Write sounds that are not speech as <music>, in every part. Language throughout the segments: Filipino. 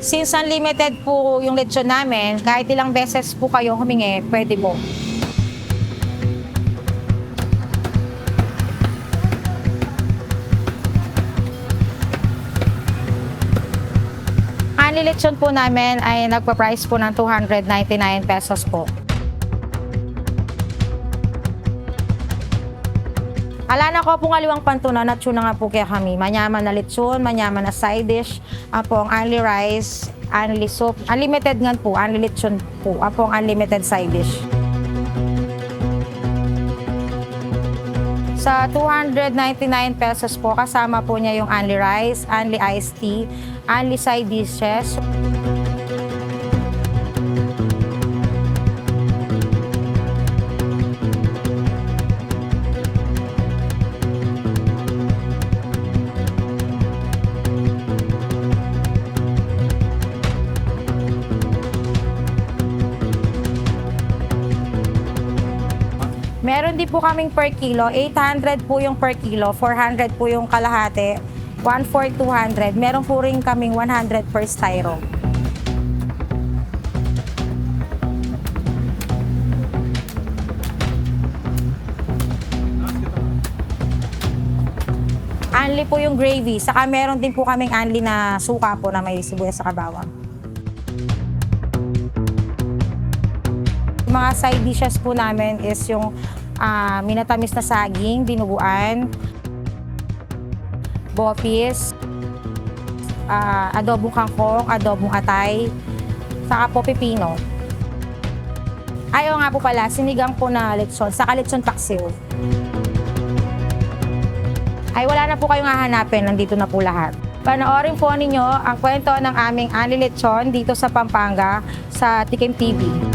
Since unlimited po yung lechon namin, kahit ilang beses po kayo humingi, pwede po. Anli lechon po namin ay nagpa-price po ng 299 pesos po. Ala na ko pong aliwang pantunan at tuna nga po kaya kami. Manyaman na lechon, manyaman na side dish, apong only rice, only soup. Unlimited nga po, only lechon po, apong unlimited side dish. Sa 299 pesos po, kasama po niya yung only rice, only iced tea, only side dishes. Din po kaming per kilo. 800 po yung per kilo, 400 po yung kalahati, 1 for 200. Meron po rin kaming 100 per styro. Anli po yung gravy. Saka meron din po kaming anli na suka po na may sibuyas sa kabawang. Mga side dishes po namin is yung ah, minatamis na saging, dinuguan, bopis, ah, adobong kangkong, adobong atay, saka po pipino. Ayaw nga po pala, sinigang po na lechon, saka lechon paksiw. Ay wala na po kayong hahanapin, nandito na po lahat. Panoorin po ninyo ang kwento ng aming Ani Lechon dito sa Pampanga sa Tikim TV.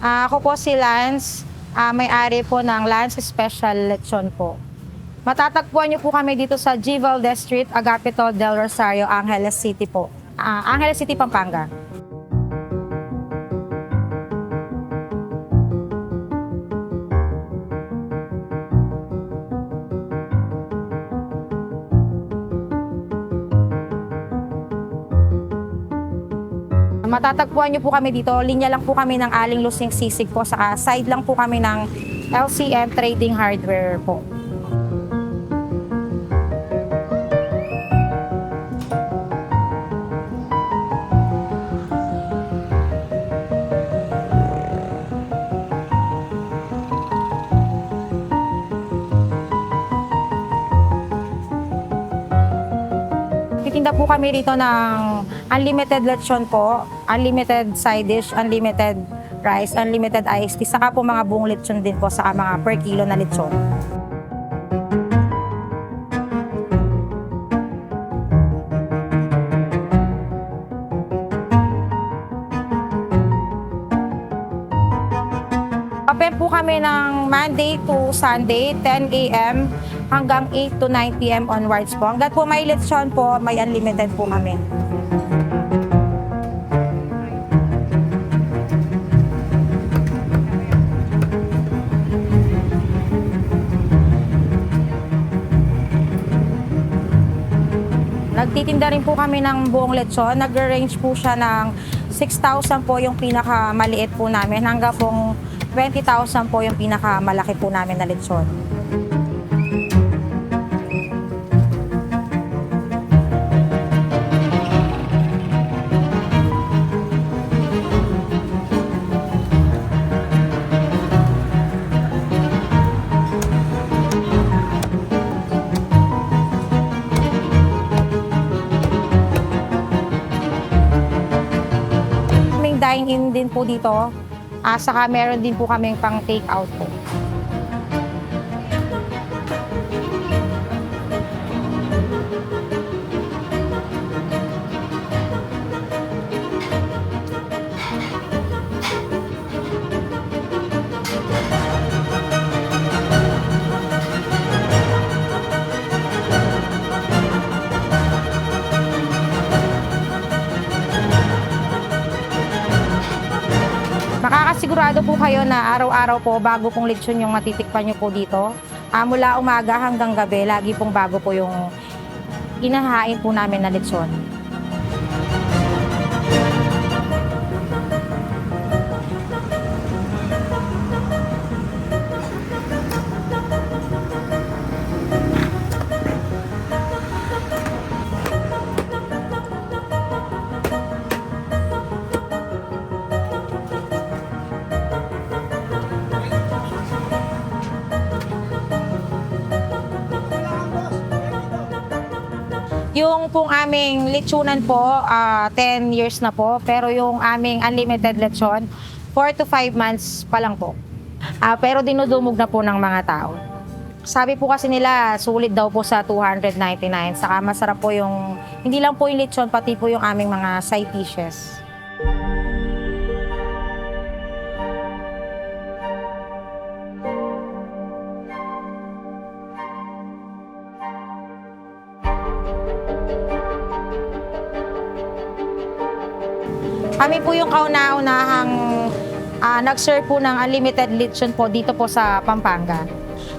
Ah, ako po si Lance, ah, may-ari po ng Lance Special Lechon po. Matatagpuan niyo po kami dito sa G. Valdez Street, Agapito del Rosario, Angeles City po. Ah, Angeles City, Pampanga. Matatagpuan niyo po kami dito. Linya lang po kami ng Aling Lusing Sisig po. Saka side lang po kami ng LCM Trading Hardware po. Titinda po kami rito ng unlimited lechon po, unlimited side dish, unlimited rice, unlimited iced tea, saka po mga buong lechon din po, saka mga per kilo na lechon. Open po kami ng Monday to Sunday, 10 a.m. hanggang 8 to 9 p.m. onwards po. Hanggat po may lechon po, may unlimited po kami. Nagtitinda rin po kami ng buong lechon. Nag-range po siya ng 6,000 po yung pinakamaliit po namin hanggang pong 20,000 po yung pinakamalaki po namin na lechon. Kaming dine-in din po dito. Ah, saka meron din po kaming pang take-out po. Makakasigurado po kayo na araw-araw po bago pong lechon yung matitikpan nyo po dito. Ah, mula umaga hanggang gabi, lagi pong bago po yung inahain po namin na lechon. Yung pong aming lechonan po, ah, 10 years na po. Pero yung aming unlimited lechon, 4 to 5 months pa lang po. Ah, pero dinudumog na po ng mga tao. Sabi po kasi nila, sulit daw po sa 299. Saka masarap po yung, hindi lang po yung lechon, pati po yung aming mga side dishes. Kami po yung kauna-unahang ah, nag-serve po ng unlimited lechon po dito po sa Pampanga.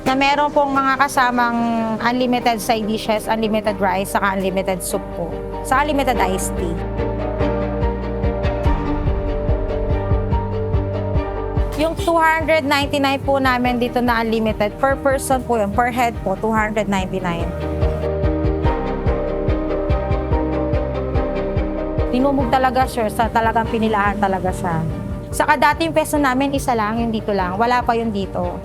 Na meron pong mga kasamang unlimited side dishes, unlimited rice, saka unlimited soup po. Sa unlimited iced tea. Yung 299 po namin dito na unlimited, per person po yun, per head po, 299. Tinumog talaga sir, sa talagang pinilahan talaga siya. Saka dati yung peso namin, isa lang, yung dito lang. Wala pa yung dito.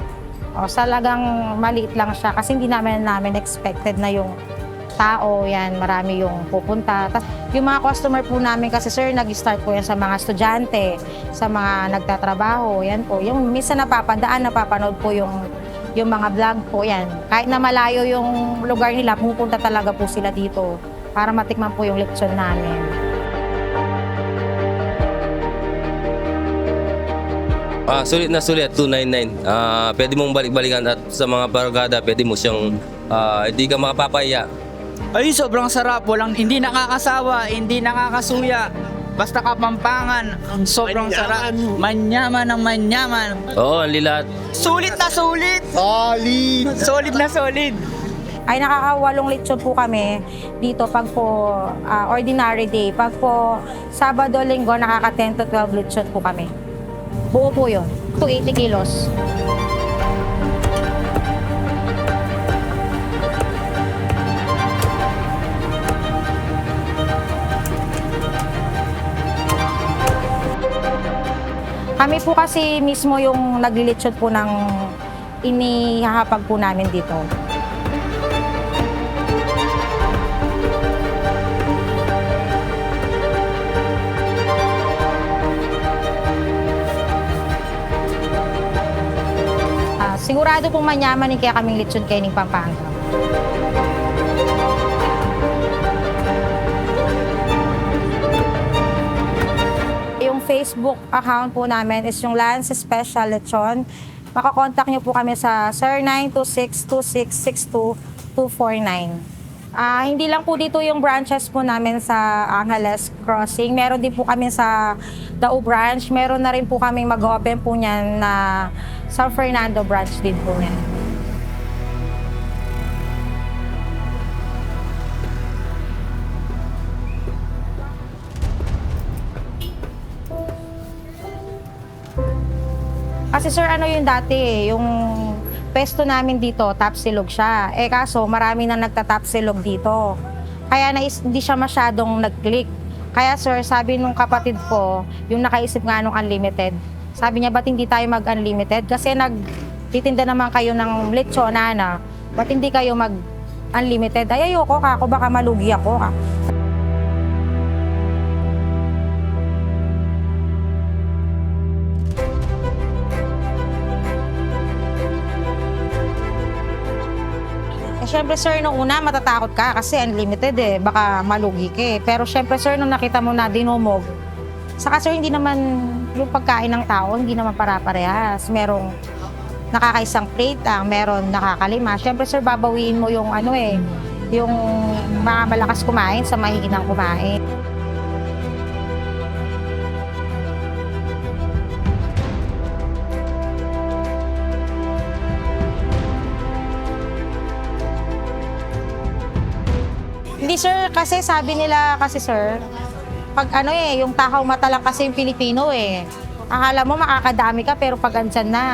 O, talagang maliit lang siya kasi hindi namin namin expected na yung tao, yan, marami yung pupunta. Tas, yung mga customer po namin kasi sir, nag-start po yan sa mga estudyante, sa mga nagtatrabaho, yan po. Yung minsan napapadaan, napapanood po yung yung mga vlog po yan. Kahit na malayo yung lugar nila, pupunta talaga po sila dito para matikman po yung lechon namin. Ah, sulit na sulit, 299. Ah, pwede mong balik-balikan at sa mga barkada, pwede mo siyang ah, hindi ka makapapaya. Ay, sobrang sarap. Walang, hindi nakakasawa, hindi nakakasuya. Basta kapampangan, ang sobrang sarap. Manyaman ng manyaman. Oo, ang lilat. Sulit na sulit! Solid! Solid na solid! ay nakakawalong lechon po kami dito pag po ah, ordinary day. Pag po Sabado, Linggo, nakaka 10 to 12 lechon po kami. Buo po yun. 280 kilos. Kami po kasi mismo yung naglilitsyon po ng inihahapag po namin dito. Sigurado pong manyaman ni kaya kaming lechon kayo ng Pampanga. Yung Facebook account po namin is yung Lance Special Lechon. Makakontakt niyo po kami sa 0926-2662-249. Ah, hindi lang po dito yung branches po namin sa Angeles Crossing. Meron din po kami sa Dao branch. Meron na rin po kami mag-open po niyan na San Fernando branch din po niyan. Kasi sir, ano yung dati eh, yung pesto namin dito, tapsilog siya. Eh kaso, marami na nagtatapsilog dito. Kaya na hindi siya masyadong nag-click. Kaya sir, sabi nung kapatid ko, yung nakaisip nga nung unlimited, sabi niya, ba't hindi tayo mag-unlimited? Kasi nagtitinda naman kayo ng lechona na, ba't hindi kayo mag-unlimited? Ay, ayoko ka, ako baka malugi ako ka. Eh, syempre sir, nung una matatakot ka kasi unlimited eh, baka malugi ka eh. Pero syempre sir, nung nakita mo na dinumog, saka sir, hindi naman yung pagkain ng tao, hindi naman para-parehas. Merong nakakaisang plate ang meron nakakalima. Siyempre, sir, babawiin mo yung ano eh, yung mga malakas kumain sa mahihinang kumain. Hindi sir, kasi sabi nila kasi sir, pag ano eh, yung takaw mata lang kasi yung Pilipino eh. Akala mo makakadami ka pero pag andyan na,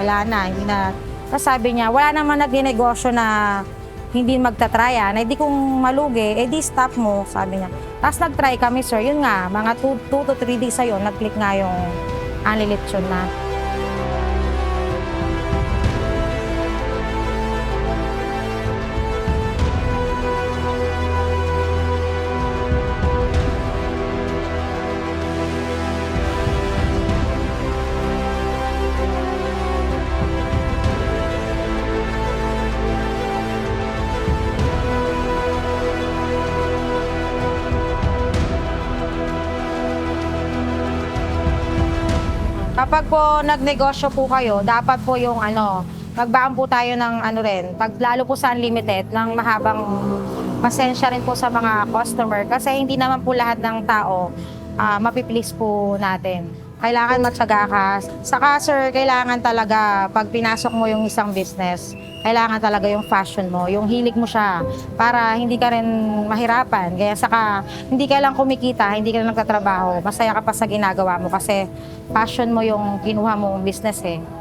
wala na, hindi na. Tapos sabi niya, wala naman nagdinegosyo na hindi magtatryan. Eh di kung malugi, eh di stop mo, sabi niya. Tapos nag-try kami sir, yun nga, mga 2 to 3 days ayun, nag-click nga yung anlilitsyon na. Kapag po nagnegosyo po kayo, dapat po yung ano, magbaon po tayo ng ano rin, pag lalo po sa unlimited, ng mahabang pasensya rin po sa mga customer kasi hindi naman po lahat ng tao uh, mapiplease po natin. Kailangan matyaga ka. Saka sir, kailangan talaga pag pinasok mo yung isang business, kailangan talaga yung fashion mo, yung hilig mo siya para hindi ka rin mahirapan. Kaya saka hindi ka lang kumikita, hindi ka lang nagtatrabaho, masaya ka pa sa ginagawa mo kasi passion mo yung kinuha mong business eh.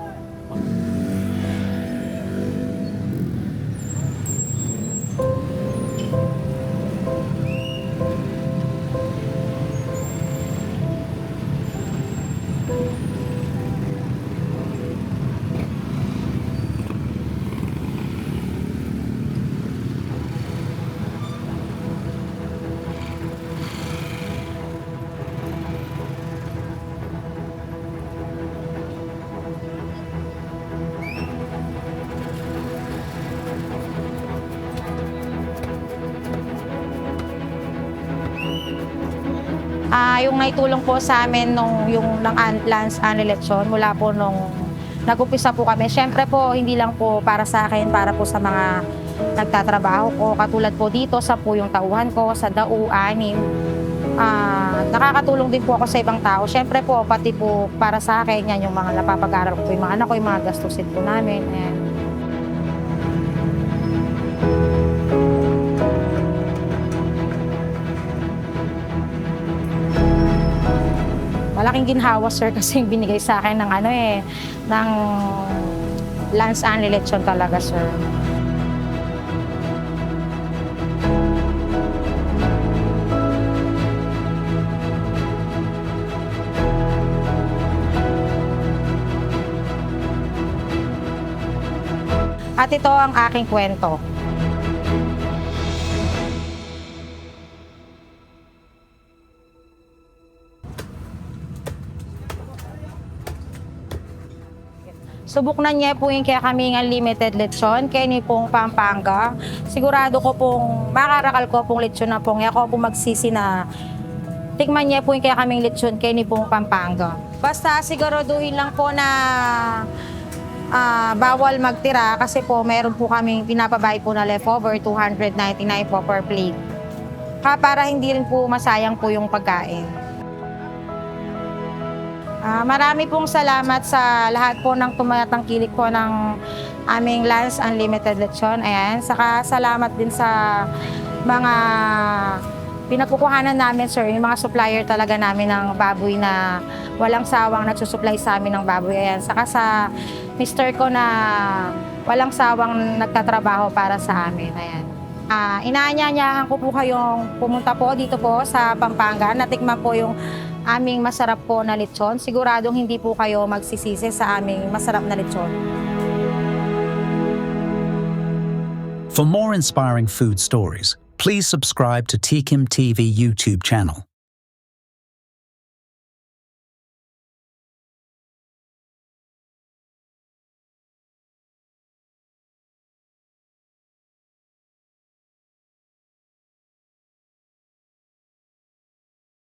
Ah, yung naitulong po sa amin nung yung ng an- Lance Anelection mula po nung nag-upisa po kami. Siyempre po, hindi lang po para sa akin, para po sa mga nagtatrabaho ko. Katulad po dito sa po yung tauhan ko, sa DAU, anim. Ah, nakakatulong din po ako sa ibang tao. Siyempre po, pati po para sa akin, yan yung mga napapag-aral ko yung mga anak ko, yung mga gastusin po namin. Ayan. Malaking ginhawa sir <laughs> kasi yung binigay sa akin ng ano eh ng Lance Anne talaga sir. At ito ang aking kwento. Subok na niya po yung kaya kami ng limited lechon, kaya ni pong Pampanga. Sigurado ko pong makarakal ko pong lechon na pong ako po magsisi na tikman niya po yung kaya kaming lechon, kaya ni pong Pampanga. Basta siguraduhin lang po na ah, bawal magtira kasi po meron po kaming pinapabay po na leftover, 299 po per plate. Ha, para hindi rin po masayang po yung pagkain. Ah, marami pong salamat sa lahat po ng tumatangkilik po ng aming Lance Unlimited Lechon. Ayan. Saka salamat din sa mga pinagkukuhanan namin, sir. Yung mga supplier talaga namin ng baboy na walang sawang nagsusupply sa amin ng baboy. Ayan. Saka sa mister ko na walang sawang nagtatrabaho para sa amin. Ayan. Ah, inaanyayahan ko po kayong pumunta po dito po sa Pampanga. Natikman po yung aming masarap po na lechon. Siguradong hindi po kayo magsisisi sa aming masarap na lechon. For more inspiring food stories, please subscribe to Tikim TV YouTube channel.